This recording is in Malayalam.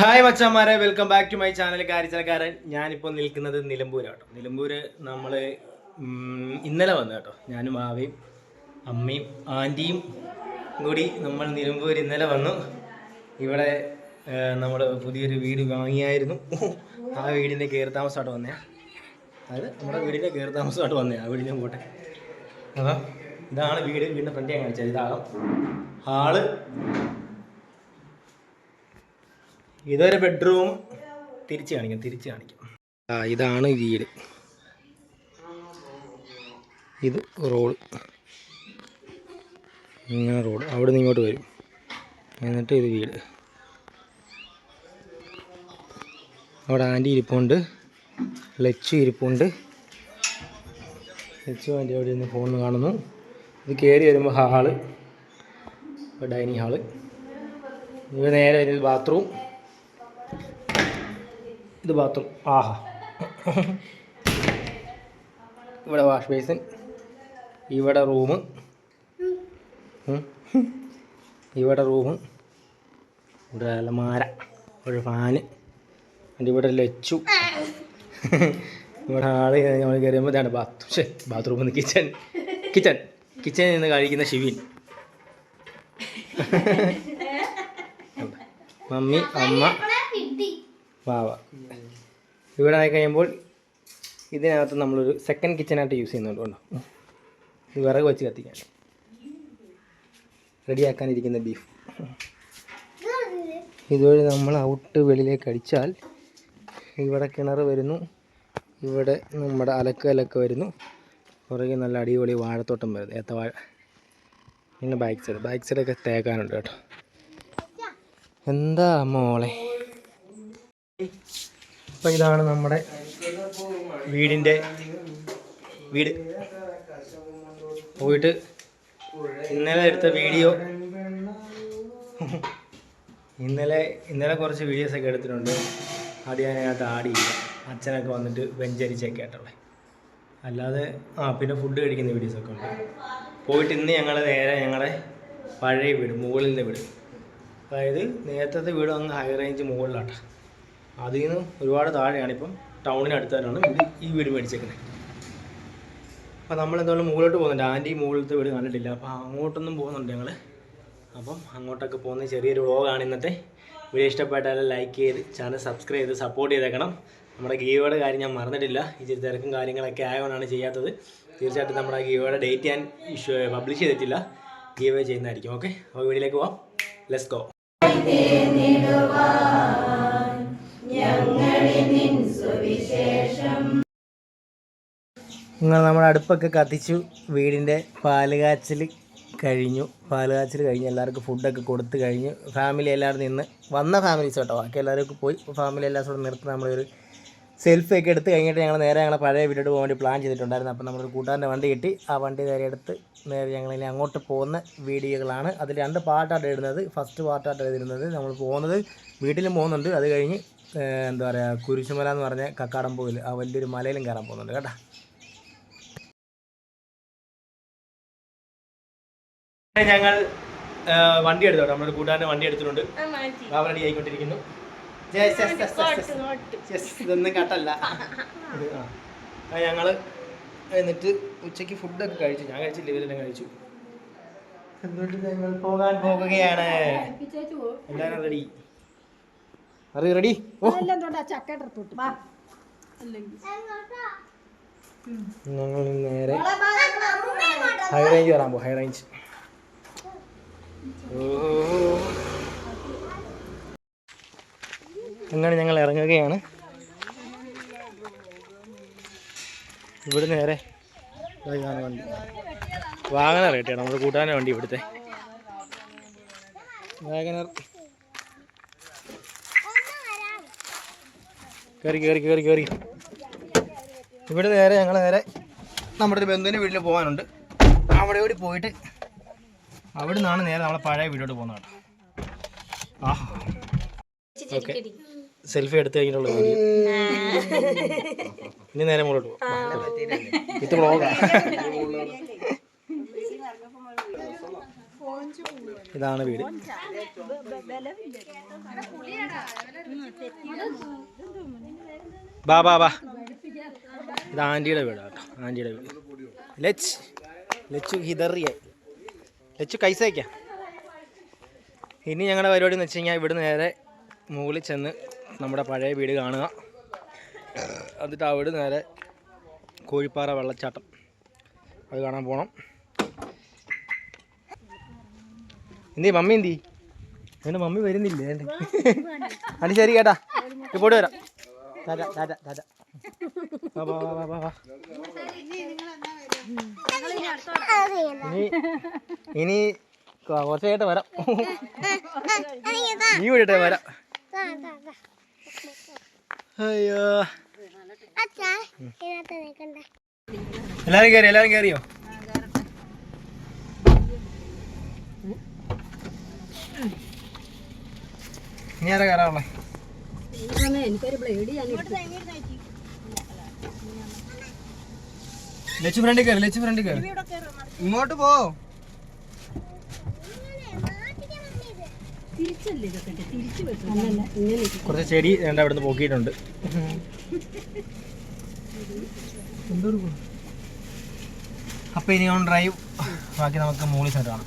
ഹായ് മച്ചന്മാരെ. Welcome back to my channel കാര്യച്ചലക്കാരൻ ഞാനിപ്പോൾ നിൽക്കുന്നത് നിലമ്പൂരാട്ടോ. നിലമ്പൂർ നമ്മൾ ഇന്നലെ വന്നു കേട്ടോ. ഞാനും ആവയും അമ്മയും ആന്റിയും കൂടി നമ്മൾ നിലമ്പൂർ ഇന്നലെ വന്നു. ഇവിടെ നമ്മൾ പുതിയൊരു വീട് വാങ്ങിയായിരുന്നു. ആ വീടിന്റെ കയറി താമസമായിട്ട് വന്നേ അതായത് നമ്മുടെ വീടിന്റെ കയറി താമസമായിട്ട് വന്നേ ആ വീടിന്റെ കൂട്ടെ അപ്പം ഇതാണ് വീട്. വീടിന്റെ ഫ്രണ്ട് ഞാൻ കാണിച്ചത്. ഇതാകാം ഹാൾ. ഇതൊരു ബെഡ്റൂം തിരിച്ചു കാണിക്കാം തിരിച്ചു കാണിക്കാം. ആ ഇതാണ് വീട്. ഇത് റോഡ് ഇങ്ങനെ റോഡ് അവിടെ നിന്ന് ഇങ്ങോട്ട് വരും. എന്നിട്ട് ഇത് വീട്. അവിടെ ആന്റി ഇരിപ്പുണ്ട്. ലച്ചു ഇരിപ്പുണ്ട്. ലച്ചു ആന്റി അവിടെ നിന്ന് ഫോൺ കാണുന്നു. ഇത് കയറി വരുമ്പോൾ ഹാൾ. ഡൈനിങ് ഹാൾ ഇത് നേരെ വരുന്നത് ബാത്റൂം ഇത് ബാത്റൂം ആഹാ. ഇവിടെ വാഷ് ബേസിൻ ഇവിടെ റൂം ഇവിടെ റൂം ഇവിടെ അലമാര. ഒരു ഫാന് എന്റെ ഇവിടെ ലച്ചു. ഇവിടെ ആൾ നമ്മൾ കയറിയുമ്പോൾ ഇതാണ് ബാത്റൂം ശേ ബാത്റൂമിൽ നിന്ന് കിച്ചൺ കിച്ചൺ കിച്ചണിൽ നിന്ന് കഴിക്കുന്ന ഷിവിൻ മമ്മി അമ്മ വാവ ഇവിടെ ആയി കഴിയുമ്പോൾ ഇതിനകത്ത് നമ്മളൊരു സെക്കൻഡ് കിച്ചണായിട്ട് യൂസ് ചെയ്യുന്നുണ്ട് കേട്ടോ. വിറക് വെച്ച് കത്തിക്കാൻ. റെഡിയാക്കാനിരിക്കുന്ന ബീഫ് ഇതുവഴി നമ്മൾ ഔട്ട് വെളിയിലേക്ക് അടിച്ചാൽ ഇവിടെ കിണർ വരുന്നു. ഇവിടെ നമ്മുടെ അലക്കലൊക്കെ വരുന്നു. പുറകെ നല്ല അടിപൊളി വാഴത്തോട്ടം വരുന്നു. ഏത്തവാഴ പിന്നെ ബാക്ക് സൈഡ് ബാക്ക് സൈഡൊക്കെ തേക്കാനുണ്ട് കേട്ടോ. എന്താ മോളെ? അപ്പോൾ ഇതാണ് നമ്മുടെ വീടിന്റെ വീട്. പോയിട്ട് ഇന്നലെ എടുത്ത വീഡിയോ. ഇന്നലെ ഇന്നലെ കുറച്ച് വീഡിയോസ് ഒക്കെ എടുത്തിട്ടുണ്ട്. അത് ഞാൻ അതിനകത്ത് ആടിയില്ല അച്ഛനൊക്കെ വന്നിട്ട് വെഞ്ചരിച്ചൊക്കെ ആയിട്ടുള്ളത് അല്ലാതെ ആ പിന്നെ ഫുഡ് കഴിക്കുന്ന വീഡിയോസൊക്കെ ഉണ്ട്. പോയിട്ട് ഇന്ന് ഞങ്ങൾ നേരെ ഞങ്ങളുടെ പഴയ വീട് മുകളിലെ വീട്. അതായത് നേരത്തെ വീട് അങ്ങ് ഹൈ റേഞ്ച് മുകളിലാട്ടോ. അതിൽ നിന്ന് ഒരുപാട് താഴെയാണ് ഇപ്പം ടൗണിനടുത്തായിട്ടാണ് ഇത് ഈ വീട് മേടിച്ചേക്കുന്നത് അപ്പോൾ നമ്മൾ എന്തായാലും മുകളിലോട്ട് പോകുന്നുണ്ട്. ആന്റി മുകളിലത്തെ വീട് കണ്ടിട്ടില്ല. അപ്പോൾ അങ്ങോട്ടൊന്നും പോകുന്നുണ്ട് ഞങ്ങൾ അപ്പം അങ്ങോട്ടൊക്കെ പോകുന്ന ചെറിയൊരു വ്ളോഗാണ് ഇന്നത്തെ. വീഡിയോ ഇഷ്ടപ്പെട്ടാലും ലൈക്ക് ചെയ്ത് ചാനൽ സബ്സ്ക്രൈബ് ചെയ്ത് സപ്പോർട്ട് ചെയ്തേക്കണം. നമ്മുടെ ഗീവയുടെ കാര്യം ഞാൻ മറന്നിട്ടില്ല. ഇച്ചിരി തിരക്കും കാര്യങ്ങളൊക്കെ ആയതുകൊണ്ടാണ് ചെയ്യാത്തത്. തീർച്ചയായിട്ടും നമ്മുടെ ഗീവയുടെ ഡേറ്റ് ഞാൻ ഇഷ്യൂ പബ്ലിഷ് ചെയ്തിട്ടില്ല. ഗീവേ ചെയ്യുന്നതായിരിക്കും. ഓക്കെ? അപ്പോൾ വീഡിയോയിലേക്ക് പോവാം. ലെറ്റ്സ് ഗോ നിങ്ങൾ നമ്മുടെ അടുപ്പൊക്കെ കത്തിച്ചു. വീടിന്റെ പാലുകാച്ചിൽ കഴിഞ്ഞു. പാൽ കാച്ചൽ കഴിഞ്ഞ് എല്ലാവർക്കും ഫുഡൊക്കെ കൊടുത്ത് കഴിഞ്ഞു. ഫാമിലി എല്ലാവരും നിന്ന് വന്ന ഫാമിലീസ് കേട്ടോ. ബാക്കി എല്ലാവർക്കും പോയി. ഫാമിലി എല്ലാ കൂടെ നിർത്തി നമ്മളൊരു സെൽഫി ഒക്കെ എടുത്ത് കഴിഞ്ഞിട്ട് ഞങ്ങൾ നേരെ ഞങ്ങളെ പഴയ വീട്ടിലോട്ട് പോകാൻ വേണ്ടി പ്ലാൻ ചെയ്തിട്ടുണ്ടായിരുന്നു. അപ്പോൾ നമ്മളൊരു കൂട്ടുകാരന്റെ വണ്ടി കിട്ടി. ആ വണ്ടി നേരെ എടുത്ത് നേരെ ഞങ്ങൾ ഇനി അങ്ങോട്ട് പോകുന്ന വീഡിയോകളാണ്. അതിൽ രണ്ട് പാർട്ടായിട്ട് ഇടുന്നത്. ഫസ്റ്റ് പാർട്ടായിട്ട് എഴുതുന്നത് നമ്മൾ പോകുന്നത് വീട്ടിലും പോകുന്നുണ്ട്. അത് കഴിഞ്ഞ് എന്താ പറയുക കുരിശുമല എന്ന് പറഞ്ഞ കക്കാടംപോയിൽ ആ വലിയൊരു മലയിലും കയറാൻ പോകുന്നുണ്ട് കേട്ടോ. ഞങ്ങൾ വണ്ടി എടുത്തു നമ്മുടെ കൂട്ടുകാരന്റെ വണ്ടി എടുത്തിട്ടുണ്ട്. ബാബ റെഡി ആയിക്കൊണ്ടിരിക്കുന്നു. ഇതൊന്നും കട്ടല്ല. ഞങ്ങൾ എന്നിട്ട് ഉച്ചയ്ക്ക് ഫുഡൊക്കെ കഴിച്ചു. ഞാൻ കഴിച്ചില്ല ഇവരെല്ലാം കഴിച്ചു. എന്നിട്ട് ഞങ്ങൾ പോകാൻ പോകുകയാണ്? എല്ലാവരും റെഡി അറി റെഡി ഞങ്ങൾ നേരെ ഹൈ റേഞ്ച് വരാൻ പോകും ഹൈ റേഞ്ച് അങ്ങനെ ഞങ്ങൾ ഇറങ്ങുകയാണ്. ഇവിടെ നേരെ വണ്ടി. വാഗനർ കേട്ടോ നമ്മുടെ കൂട്ടാന്റെ വണ്ടി ഇവിടുത്തെ. വാഗനർ കയറി കയറി കയറി കയറി ഇവിടെ നേരെ ഞങ്ങൾ നേരെ നമ്മുടെ ഒരു ബന്ധുവിന്റെ വീട്ടിൽ പോകാനുണ്ട്. അവിടെ കൂടി പോയിട്ട് അവിടെ നിന്നാണ് നേരെ നമ്മളെ പഴയ വീടോട് പോകുന്നത് കേട്ടോ. ആഹാ. ഓക്കെ. സെൽഫി എടുത്തു കഴിഞ്ഞിട്ടുള്ള വീഡിയോ. ഇനി നേരെ മുകളിലോട്ട് പോകാം ഇത് ഇതാണ് വീട്. ബാ ബാ ബാ. ഇത് ആന്റിയുടെ വീടാ കേട്ടോ. ആന്റിയുടെ വീട്. ലച്ച് ലച്ചു ഹിതറിയ ലച്ചു കൈസയ്ക്ക ഇനി ഞങ്ങളുടെ പരിപാടി എന്ന് വെച്ച് കഴിഞ്ഞാൽ ഇവിടെ നേരെ മുകളിൽ ചെന്ന് നമ്മുടെ പഴയ വീട് കാണുക. എന്നിട്ട് അവിടെ നേരെ കോഴിപ്പാറ വെള്ളച്ചാട്ടം. അത് കാണാൻ പോകണം എന്തേ മമ്മി എന്തി എന്റെ മമ്മി വരുന്നില്ലേ? എന്റെ ശരി കേട്ടാ. ഇപ്പോട്ട് വരാം. വാ വാ വാ വാ ഇനി കുറച്ചായിട്ട് വരാം. നീ വിടട്ടെ വരാം. അയ്യോ. എല്ലാരും കയറി എല്ലാരും കയറിയോ ഇനി ആരാ കയറാവുള്ളേ ലച്ചു ഫ്രണ്ടിൽ കയറി ലച്ചു ഫ്രണ്ടിൽ കയറി ഇങ്ങോട്ട് പോ. കുറച്ച് ചെടി വേണ്ട ഇവിടുന്ന് പോക്കിയിട്ടുണ്ട്. അപ്പൊ ഇനി ഓൺ ഡ്രൈവ് ബാക്കി നമുക്ക് മൂളി സെറ്റ് കാണാം.